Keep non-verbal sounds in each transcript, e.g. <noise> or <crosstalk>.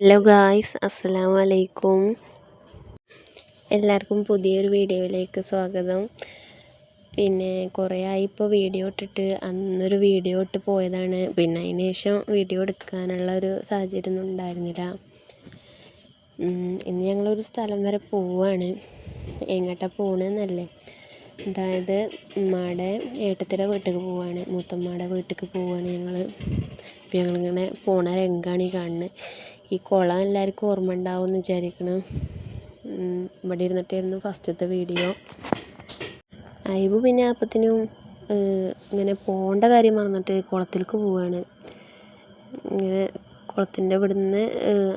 Hello guys അസ്സലാമു വലൈക്കും എല്ലാവർക്കും പുതിയൊരു വീഡിയോയിലേക്ക് സ്വാഗതം. പിന്നെ കുറേ ആയി ഇപ്പോൾ വീഡിയോ ഇട്ടിട്ട് അന്നൊരു വീഡിയോ ഇട്ട് പോയതാണ്. പിന്നെ അതിന് ശേഷം വീഡിയോ എടുക്കാനുള്ള ഒരു സാഹചര്യം ഒന്നും ഉണ്ടായിരുന്നില്ല. ഇന്ന് ഞങ്ങളൊരു സ്ഥലം വരെ പോവാണ്. എങ്ങോട്ടാണ് പോകണമെന്നല്ലേ അതായത് ഉമ്മാടെ ഏട്ടത്തിന്റെ വീട്ടിലേക്ക് പോവാണ്. മൂത്തമ്മയുടെ വീട്ടിലേക്ക് പോവാണ് ഞങ്ങൾ ഞങ്ങളിങ്ങനെ പോണ രംഗാണ് ഈ കാണുന്നത് ഈ കുളം എല്ലാവർക്കും ഓർമ്മ ഉണ്ടാവുമെന്ന് വിചാരിക്കണം. ഉം, ഇവിടെ ഇരുന്നിട്ടായിരുന്നു ഫസ്റ്റത്തെ വീഡിയോ. അയവ് പിന്നെ അപ്പത്തിനും ഇങ്ങനെ പോകേണ്ട കാര്യം മറന്നിട്ട് കുളത്തിലേക്ക് പോവുകയാണ് ഇങ്ങനെ കുളത്തിന്റെ ഇവിടുന്ന്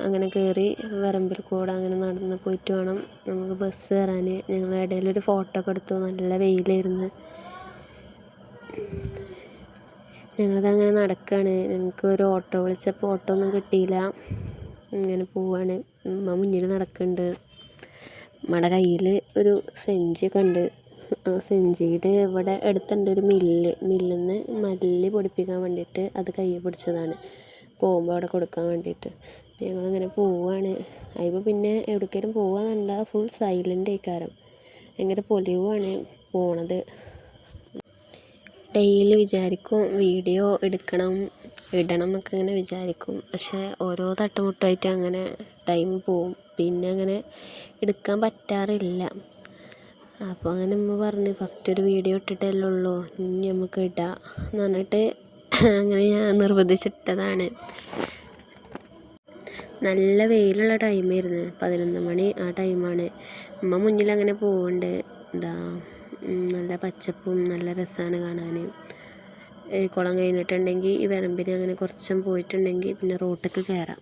അങ്ങനെ കയറി വരമ്പിൽ കൂടെ അങ്ങനെ നടന്ന് പോയിട്ട് വേണം നമുക്ക് ബസ് കയറാൻ ഞങ്ങൾ ഇടയിലൊരു ഫോട്ടോ ഒക്കെ എടുത്തു. നല്ല വെയിലായിരുന്നു. ഞങ്ങളത് അങ്ങനെ നടക്കുകയാണ് ഞങ്ങൾക്ക് ഒരു ഓട്ടോ വിളിച്ചപ്പോൾ ഓട്ടോ ഒന്നും കിട്ടിയില്ല. ഇങ്ങനെ പോവാണ്. ഉമ്മ മുന്നിൽ നടക്കുന്നുണ്ട് ഉമ്മയുടെ കയ്യിൽ ഒരു സെഞ്ചിയൊക്കെ ഉണ്ട്. ആ സെഞ്ചിയുടെ ഇവിടെ അടുത്തുണ്ട് ഒരു മില്ല്. മില്ലിൽ നിന്ന് മല്ലി പൊടിപ്പിക്കാൻ വേണ്ടിയിട്ട് അത് കയ്യിൽ പിടിച്ചതാണ്. പോകുമ്പോൾ അവിടെ കൊടുക്കാൻ വേണ്ടിയിട്ട്. ഞങ്ങളിങ്ങനെ പോവാണ്. അതിപ്പോൾ പിന്നെ എവിടേക്കേലും പോവാന്നുണ്ടാ ഫുൾ സൈലന്റ് ആയിക്കാരം. ഭയങ്കര പൊലിവാണ് പോണത്. ഡെയിലി വിചാരിക്കും വീഡിയോ എടുക്കണം. ഇടണം എന്നൊക്കെ ഇങ്ങനെ വിചാരിക്കും. പക്ഷേ ഓരോ തട്ടുമുട്ടായിട്ട് അങ്ങനെ ടൈം പോവും. പിന്നെ അങ്ങനെ എടുക്കാൻ പറ്റാറില്ല. അപ്പോൾ അങ്ങനെ ഉമ്മ പറഞ്ഞു ഫസ്റ്റ് ഒരു വീഡിയോ ഇട്ടിട്ടല്ലേ ഉള്ളൂ. ഇനി നമുക്ക് ഇടാം. എന്ന് പറഞ്ഞിട്ട് <clears throat> അങ്ങനെ ഞാൻ നിർബന്ധിച്ചിട്ടതാണ്. നല്ല വെയിലുള്ള ടൈമായിരുന്നു പതിനൊന്ന് മണി ആ ടൈമാണ് ഉമ്മ മുന്നിൽ അങ്ങനെ പോകുന്നുണ്ട് എന്താ നല്ല പച്ചപ്പും നല്ല രസമാണ് കാണാൻ കുളം കഴിഞ്ഞിട്ടുണ്ടെങ്കിൽ ഈ വരമ്പിന് അങ്ങനെ കുറച്ചും പോയിട്ടുണ്ടെങ്കിൽ പിന്നെ റോട്ടിലേക്ക് കയറാം.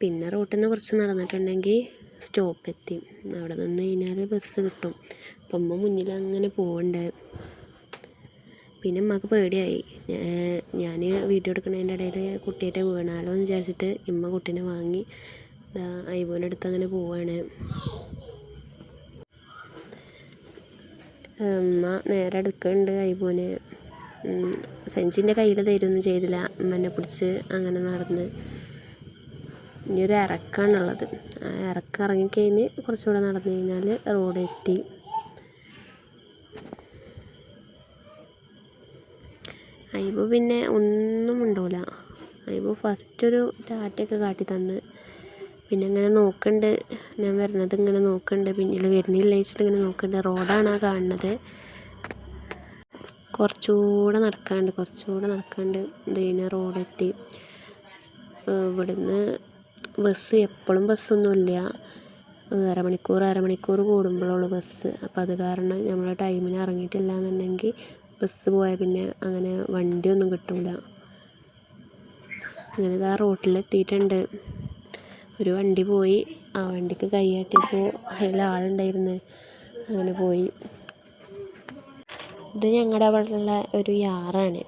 പിന്നെ റോട്ടിൽ നിന്ന് കുറച്ച് നടന്നിട്ടുണ്ടെങ്കിൽ സ്റ്റോപ്പ് എത്തി. അവിടെ നിന്ന് കഴിഞ്ഞാൽ ബസ് കിട്ടും. അപ്പം മുന്നിൽ അങ്ങനെ പോകുന്നുണ്ട് പിന്നെ ഉമ്മക്ക് പേടിയായി. ഞാൻ വീഡിയോ എടുക്കുന്നതിന്റെ ഇടയിൽ കുട്ടിയുടെ വീണാലോ എന്ന് വിചാരിച്ചിട്ട് ഇമ്മ കുട്ടീനെ വാങ്ങി ഐബോന്റെ അടുത്ത് അങ്ങനെ പോവാണ്. ഉമ്മ നേരെ എടുക്കുന്നുണ്ട് ഐബോന്. സെഞ്ചിന്റെ കയ്യിൽ തരുമൊന്നും ചെയ്തില്ല. എന്നെ പിടിച്ച് അങ്ങനെ നടന്ന്. ഇനി ഒരു ഇറക്കമാണുള്ളത് ആ ഇറക്കം ഇറങ്ങിക്കഴിഞ്ഞ് കുറച്ചുകൂടെ നടന്നു കഴിഞ്ഞാൽ റോഡ് എത്തി. ഐബു പിന്നെ ഒന്നും ഉണ്ടാവില്ല അയ്യോ ഫസ്റ്റ് ഒരു ടാറ്റയൊക്കെ കാട്ടി തന്ന്. പിന്നെ ഇങ്ങനെ നോക്കുന്നുണ്ട് ഞാൻ വരണത് ഇങ്ങനെ നോക്കണ്ട്. പിന്നിൽ വരുന്നില്ലേ വെച്ചിട്ട് ഇങ്ങനെ നോക്കുന്നുണ്ട് റോഡാണ് ആ കാണുന്നത്. കുറച്ചുകൂടെ നടക്കാണ്ട് കുറച്ചുകൂടെ നടക്കാണ്ട് ഇത് കഴിഞ്ഞാൽ റോഡെത്തി. ഇവിടുന്ന് ബസ് എപ്പോഴും ബസ്സൊന്നുമില്ല. അരമണിക്കൂർ അരമണിക്കൂർ കൂടുമ്പോഴുള്ളൂ ബസ്. അപ്പോൾ അത് കാരണം നമ്മൾ ടൈമിന് ഇറങ്ങിയിട്ടില്ല എന്നുണ്ടെങ്കിൽ ബസ് പോയാൽ പിന്നെ അങ്ങനെ വണ്ടിയൊന്നും കിട്ടില്ല അങ്ങനെ ആ റോട്ടിൽ എത്തിയിട്ടുണ്ട് ഒരു വണ്ടി പോയി. ആ വണ്ടിക്ക് കൈയാട്ടിയപ്പോൾ അതിൽ ആളുണ്ടായിരുന്നു. അങ്ങനെ പോയി. ഇത് ഞങ്ങളുടെ അവിടെയുള്ള ഒരു യാറാണ്.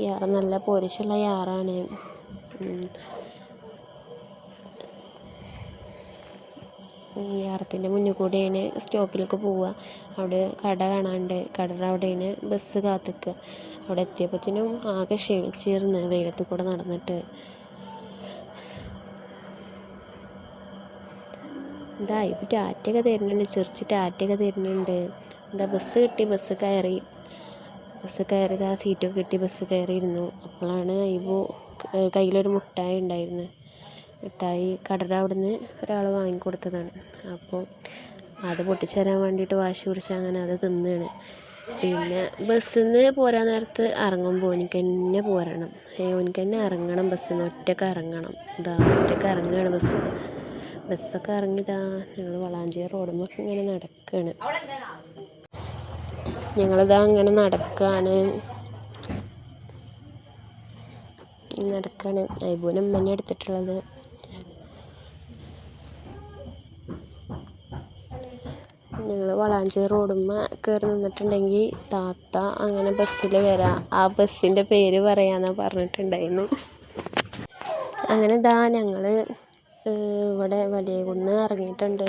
യാറ് നല്ല പോരിശുള്ള യാറാണ്. യാറത്തിന്റെ മുന്നിൽ കൂടെയാണ് സ്റ്റോപ്പിലേക്ക് പോവുക. അവിടെ കട കാണാണ്ട് കടയുടെ അവിടെയാണ് ബസ് കാത്തിക്കുക അവിടെ എത്തിയപ്പോഴത്തേനും ആകെ ക്ഷീണിച്ചിരുന്ന് വെയിലത്ത് കൂടെ നടന്നിട്ട്. ഇതായി ഇപ്പോൾ ടാറ്റയൊക്കെ തരുന്നുണ്ട്. ചിരിച്ച് ടാറ്റയൊക്കെ തരുന്നുണ്ട്. എന്താ ബസ് കിട്ടി ബസ് കയറി. ബസ് കയറിയത് ആ സീറ്റൊക്കെ കിട്ടി ബസ് കയറിയിരുന്നു. അപ്പോഴാണ് ഇവു കയ്യിലൊരു മുട്ടായി ഉണ്ടായിരുന്നു. മിഠായി കടയുടെ അവിടെ നിന്ന് ഒരാൾ വാങ്ങിക്കൊടുത്തതാണ്. അപ്പോൾ അത് പൊട്ടിച്ചേരാൻ വേണ്ടിയിട്ട് വാശി പിടിച്ച് അങ്ങനെ അത് തിന്നാണ്. പിന്നെ ബസ്സിൽ നിന്ന് പോരാൻ നേരത്ത് ഇറങ്ങുമ്പോൾ എനിക്ക് തന്നെ പോരണം. എനിക്ക് തന്നെ ഇറങ്ങണം ബസ്സിൽ നിന്ന് ഒറ്റയ്ക്ക് ഇറങ്ങണം. ഇതാ ഒറ്റയ്ക്ക് ഇറങ്ങുകയാണ് ബസ്സിൽ നിന്ന് ബസ്സൊക്കെ ഇറങ്ങിയതാ ഞങ്ങൾ വളാഞ്ചേരി റോഡുമ്മൊക്കെ ഇങ്ങനെ നടക്കുകയാണ് ഞങ്ങളിതാ അങ്ങനെ നടക്കുകയാണ് നടക്കുകയാണ് ഐബൂന് ഉമ്മനെ എടുത്തിട്ടുള്ളത്. ഞങ്ങൾ വളാഞ്ചേരി റോഡുമ്മ കയറി നിന്നിട്ടുണ്ടെങ്കിൽ താത്ത അങ്ങനെ ബസ്സിൽ വരാം. ആ ബസ്സിന്റെ പേര് പറയാമെന്നാണ് പറഞ്ഞിട്ടുണ്ടായിരുന്നു അങ്ങനെ ഇതാ ഞങ്ങൾ ഇവിടെ വലിയ കുന്ന് ഇറങ്ങിയിട്ടുണ്ട്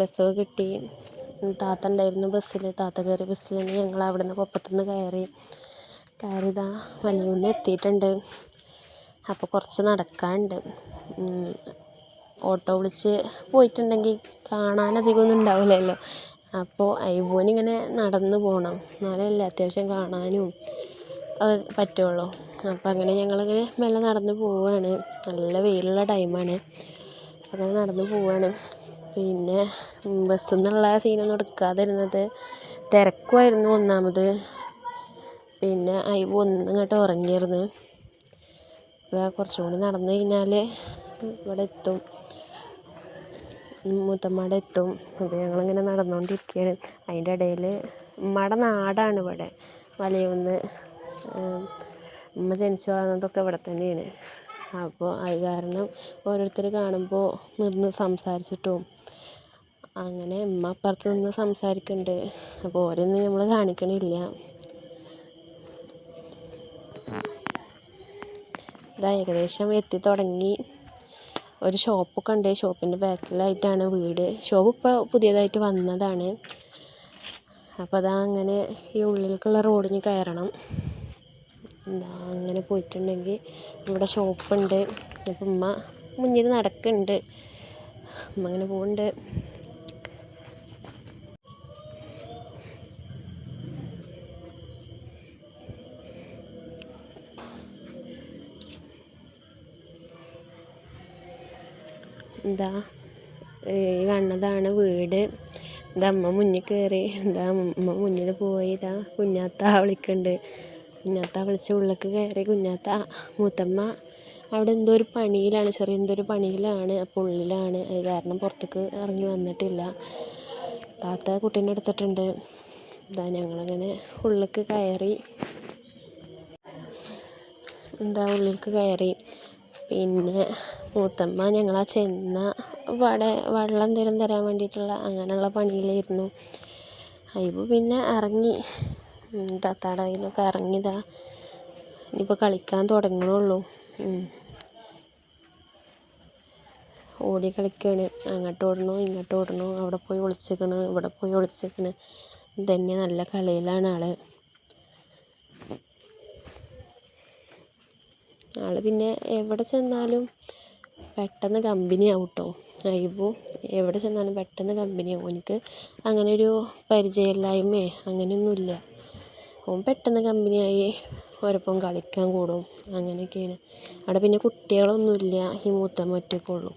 ബസ്സൊക്കെ കിട്ടി. താത്ത ഉണ്ടായിരുന്നു ബസ്സിൽ താത്ത കയറി ബസ്സിലാണ് ഞങ്ങൾ അവിടെ നിന്ന് കൊപ്പത്തുനിന്ന് കയറി. കയറി ഇതാ വലിയൂന്ന് എത്തിയിട്ടുണ്ട്. അപ്പോൾ കുറച്ച് നടക്കാനുണ്ട് ഓട്ടോ വിളിച്ച് പോയിട്ടുണ്ടെങ്കിൽ കാണാൻ അധികമൊന്നും ഉണ്ടാവില്ലല്ലോ. അപ്പോൾ ഐബുവിനിങ്ങനെ നടന്ന് പോകണം എന്നാലല്ലേ അത്യാവശ്യം കാണാനും അത് പറ്റുള്ളൂ. അപ്പോൾ അങ്ങനെ ഞങ്ങളിങ്ങനെ മെല്ലെ നടന്ന് പോവുകയാണ് നല്ല വെയിലുള്ള ടൈമാണ്. അങ്ങനെ നടന്ന് പോവുകയാണ് പിന്നെ ബസ്സിൽ നിന്നുള്ള സീനൊന്നും എടുക്കാതിരുന്നത്. തിരക്കുമായിരുന്നു ഒന്നാമത്. പിന്നെ ഐബു ഒന്നിങ്ങോട്ട് ഉറങ്ങിയിരുന്നു. അതാ കുറച്ചും കൂടി നടന്നു കഴിഞ്ഞാൽ ഇവിടെ എത്തും. മൂത്തമ്മയുടെ എത്തും. അപ്പോൾ ഞങ്ങളിങ്ങനെ നടന്നുകൊണ്ടിരിക്കുകയാണ് അതിന്റെ ഇടയിൽ ഉമ്മയുടെ നാടാണ് ഇവിടെ. മലയൂന്ന് ഉമ്മ ജനിച്ചു വളർന്നതൊക്കെ ഇവിടെ തന്നെയാണ്. അപ്പോൾ അത് കാരണം ഓരോരുത്തർ കാണുമ്പോൾ നിന്ന് സംസാരിച്ചിട്ടും അങ്ങനെ ഉമ്മ അപ്പുറത്ത് നിന്ന് സംസാരിക്കുന്നുണ്ട് അപ്പോൾ ഓരോന്നും നമ്മൾ കാണിക്കണില്ല. ഇതാ ഏകദേശം എത്തി തുടങ്ങി. ഒരു ഷോപ്പൊക്കെ ഉണ്ട്. ഷോപ്പിന്റെ ബാക്കിലായിട്ടാണ് വീട്. ഷോപ്പ് ഇപ്പോൾ പുതിയതായിട്ട് വന്നതാണ്. അപ്പോൾ അതാ അങ്ങനെ ഈ ഉള്ളിലേക്കുള്ള റോഡിന് കയറണം. എന്താ അങ്ങനെ പോയിട്ടുണ്ടെങ്കിൽ ഇവിടെ ഷോപ്പുണ്ട്. അപ്പം ഉമ്മ മുന്നിൽ നടക്കുന്നുണ്ട്. ഉമ്മ അങ്ങനെ പോകുന്നുണ്ട് എന്താ ഈ കാണുന്നതാണ് വീട്. ഇതാ അമ്മ മുന്നിൽ കയറി. ഇതാ അമ്മ മുന്നിൽ പോയി. ഇതാ കുഞ്ഞാത്ത വിളിക്കുന്നുണ്ട്. കുഞ്ഞാത്ത വിളിച്ച് ഉള്ളിലേക്ക് കയറി. കുഞ്ഞാത്ത മൂത്തമ്മ അവിടെ എന്തോ ഒരു പണിയിലാണ്. ചെറിയ എന്തോ ഒരു പണിയിലാണ്. അപ്പോൾ ഉള്ളിലാണ്. അത് കാരണം പുറത്തേക്ക് ഇറങ്ങി വന്നിട്ടില്ല. താത്ത കുട്ടീനെ എടുത്തിട്ടുണ്ട്. ഇതാ ഞങ്ങളങ്ങനെ ഉള്ളിലേക്ക് കയറി. എന്താ ഉള്ളിലേക്ക് കയറി. പിന്നെ മൂത്തമ്മ ഞങ്ങൾ ആ ചെന്ന വട വെള്ളം എന്തെങ്കിലും തരാൻ വേണ്ടിയിട്ടുള്ള അങ്ങനെയുള്ള പണിയിലായിരുന്നു. അതിപ്പോൾ പിന്നെ ഇറങ്ങി. താത്താടെ നിന്നൊക്കെ ഇറങ്ങിയതാ. ഇനിയിപ്പോൾ കളിക്കാൻ തുടങ്ങണുള്ളൂ. ഓടി കളിക്കുകയാണ് അങ്ങോട്ട് ഓടണു ഇങ്ങോട്ട് ഓടണു അവിടെ പോയി ഒളിച്ചേക്കണ് ഇവിടെ പോയി ഒളിച്ചേക്കണ്. ഇതന്നെ നല്ല കളിയിലാണ് ആൾ. ആൾ പിന്നെ എവിടെ ചെന്നാലും പെട്ടെന്ന് കമ്പനിയാവും കേട്ടോ ഐബു എവിടെ ചെന്നാലും പെട്ടെന്ന് കമ്പനിയാവും ഓനിക്ക് അങ്ങനെ ഒരു പരിചയമില്ലായ്മയോ അങ്ങനെയൊന്നുമില്ല. ഓൻ പെട്ടെന്ന് കമ്പനിയായി ഒരപ്പം കളിക്കാൻ കൂടും. അങ്ങനെയൊക്കെയാണ്. അവിടെ പിന്നെ കുട്ടികളൊന്നുമില്ല. ഈ മൂത്തമ്മ ഒറ്റയ്ക്കുള്ളൂ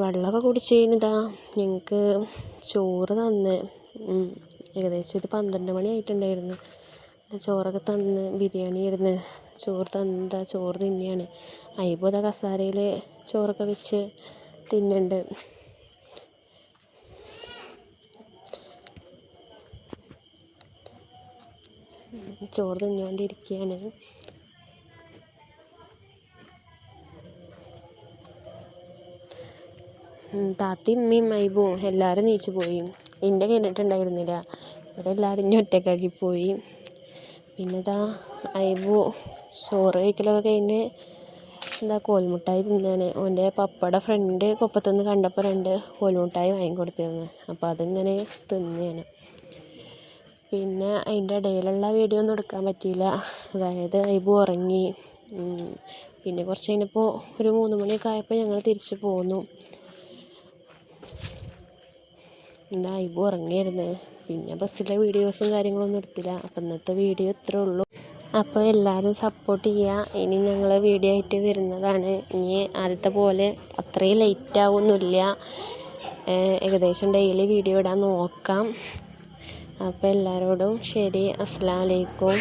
വെള്ളമൊക്കെ കുടിച്ച് കഴിഞ്ഞിതാ. ഞങ്ങൾക്ക് ചോറ് തന്ന് ഏകദേശം ഒരു പന്ത്രണ്ട് മണി ആയിട്ടുണ്ടായിരുന്നു. ചോറൊക്കെ തന്ന് ബിരിയാണി ആയിരുന്നു ചോറ് തന്നതാ ചോറ് തിന്നെയാണ്. ഐബു കസാരയിൽ ചോറൊക്കെ വെച്ച് തിന്നുന്നുണ്ട് ചോറ് തിന്നുകൊണ്ടിരിക്കുകയാണ് താത്തയും ഉമ്മയും ഐബുവും എല്ലാവരും നീച്ചു പോയി. എന്റെ കഴിഞ്ഞിട്ടുണ്ടായിരുന്നില്ല ഇവരെല്ലാവരും ഇനി ഒറ്റക്കാക്കി പോയി. പിന്നെ ഇതാ ഐബു ചോറ് കഴിക്കലൊക്കെ കഴിഞ്ഞ് എന്താ കോൽമുട്ടായി തിന്നാണ് ഓന്റെ പപ്പയുടെ ഫ്രണ്ട് കൊപ്പത്തുനിന്ന് കണ്ടപ്പോൾ രണ്ട് കോൽമുട്ടായി വാങ്ങി കൊടുത്തിരുന്നു. അപ്പോൾ അതിങ്ങനെ തിന്നാണ്. പിന്നെ അതിന്റെ ഇടയിലുള്ള വീഡിയോ ഒന്നും എടുക്കാൻ പറ്റിയില്ല. അതായത് ഐബു ഉറങ്ങി. പിന്നെ കുറച്ച് കഴിഞ്ഞപ്പോൾ ഒരു മൂന്ന് മണിയൊക്കെ ആയപ്പോൾ ഞങ്ങൾ തിരിച്ച് പോന്നു. എന്താ ഐബു ഉറങ്ങിയായിരുന്നു. പിന്നെ ബസ്സിലെ വീഡിയോസും കാര്യങ്ങളൊന്നും എടുത്തില്ല. അപ്പം ഇന്നത്തെ വീഡിയോ ഇത്രേ ഉള്ളൂ. അപ്പോൾ എല്ലാവരും സപ്പോർട്ട് ചെയ്യുക ഇനി ഞങ്ങൾ വീഡിയോ ആയിട്ട് വരുന്നതാണ്. ഇനി ആദ്യത്തെ പോലെ അത്രയും ലേറ്റ് ആവുന്നില്ല ഏകദേശം ഡെയിലി വീഡിയോ ഇടാൻ നോക്കാം. അപ്പോൾ എല്ലാവരോടും ശരി. അസ്സലാമു അലൈക്കും.